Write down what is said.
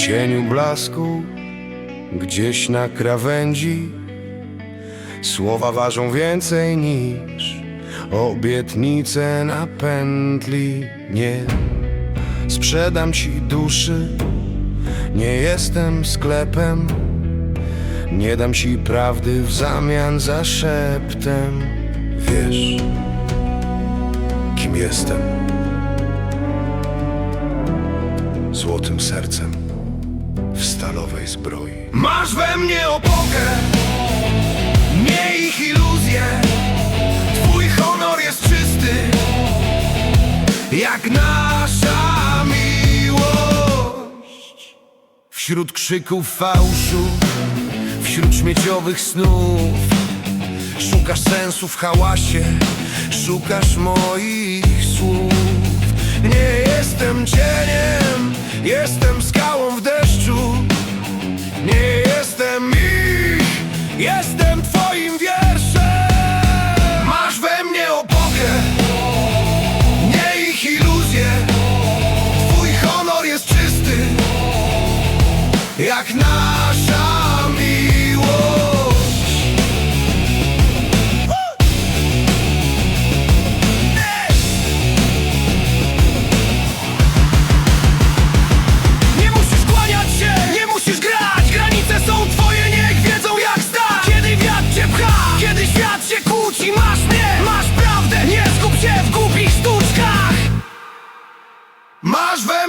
cieniu blasku, gdzieś na krawędzi, słowa ważą więcej niż obietnice na pętli. Nie sprzedam ci duszy, nie jestem sklepem, nie dam ci prawdy w zamian za szeptem. Wiesz, kim jestem. Złotym sercem w stalowej zbroi. Masz we mnie opokę, nie ich iluzje. Twój honor jest czysty, jak nasza miłość. Wśród krzyków fałszu, wśród śmieciowych snów, szukasz sensu w hałasie, szukasz moich jestem skałą w deszczu. Nie jestem ich Jestem twoim wierszem. Masz we mnie opokę Nie ich iluzję Twój honor jest czysty Jak nasza Masz we